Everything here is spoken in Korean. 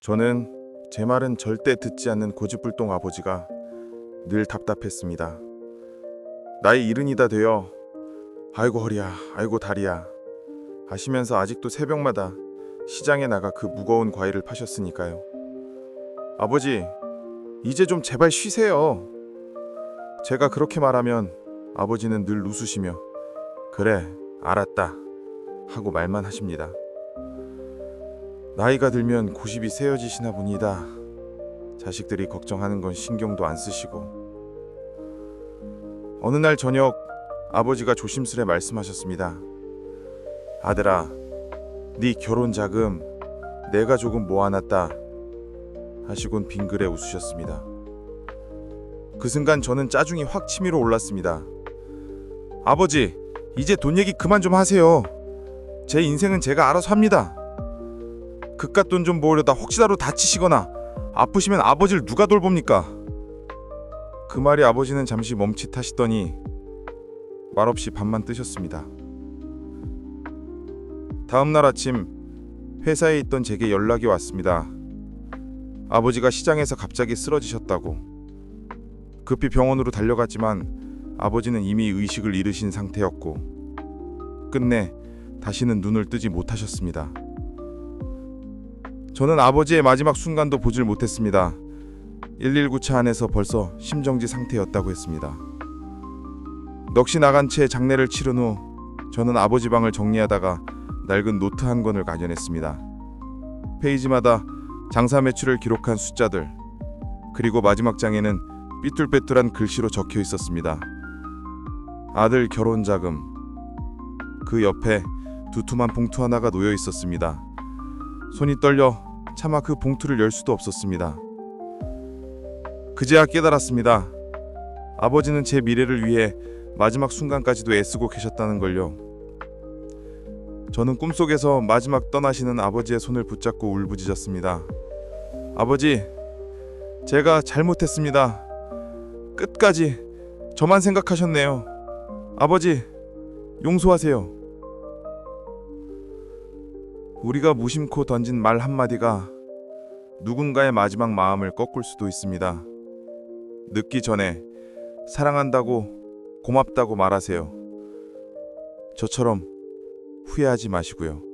저는 제 말은 절대 듣지 않는 고집불통 아버지가 늘 답답했습니다. 나이 이른이다 되어 아이고 허리야, 아이고 다리야 하시면서 아직도 새벽마다 시장에 나가 그 무거운 과일을 파셨으니까요. 아버지, 이제 좀 제발 쉬세요. 제가 그렇게 말하면 아버지는 늘 웃으시며 그래, 알았다 하고 말만 하십니다. 나이가 들면 고집이 세어지시나 봅니다. 자식들이 걱정하는 건 신경도 안 쓰시고. 어느 날 저녁 아버지가 조심스레 말씀하셨습니다. 아들아, 네 결혼 자금 내가 조금 모아놨다. 하시곤 빙그레 웃으셨습니다. 그 순간 저는 짜증이 확 치밀어 올랐습니다. 아버지, 이제 돈 얘기 그만 좀 하세요. 제 인생은 제가 알아서 합니다. 그깟 돈 좀 모으려다 혹시라도 다치시거나 아프시면 아버지를 누가 돌봅니까? 그 말이 아버지는 잠시 멈칫하시더니 말없이 밥만 뜨셨습니다. 다음 날 아침 회사에 있던 제게 연락이 왔습니다. 아버지가 시장에서 갑자기 쓰러지셨다고. 급히 병원으로 달려갔지만 아버지는 이미 의식을 잃으신 상태였고 끝내 다시는 눈을 뜨지 못하셨습니다. 저는 아버지의 마지막 순간도 보질 못했습니다. 119차 안에서 벌써 심정지 상태였다고 했습니다. 넋이 나간 채 장례를 치른 후 저는 아버지 방을 정리하다가 낡은 노트 한 권을 발견했습니다. 페이지마다 장사 매출을 기록한 숫자들 그리고 마지막 장에는 삐뚤빼뚤한 글씨로 적혀 있었습니다. 아들 결혼 자금 그 옆에 두툼한 봉투 하나가 놓여 있었습니다. 손이 떨려 차마 그 봉투를 열 수도 없었습니다. 그제야 깨달았습니다. 아버지는 제 미래를 위해 마지막 순간까지도 애쓰고 계셨다는 걸요. 저는 꿈속에서 마지막 떠나시는 아버지의 손을 붙잡고 울부짖었습니다. 아버지, 제가 잘못했습니다. 끝까지 저만 생각하셨네요. 아버지, 용서하세요. 우리가 무심코 던진 말 한마디가 누군가의 마지막 마음을 꺾을 수도 있습니다. 늦기 전에 사랑한다고 고맙다고 말하세요. 저처럼 후회하지 마시고요.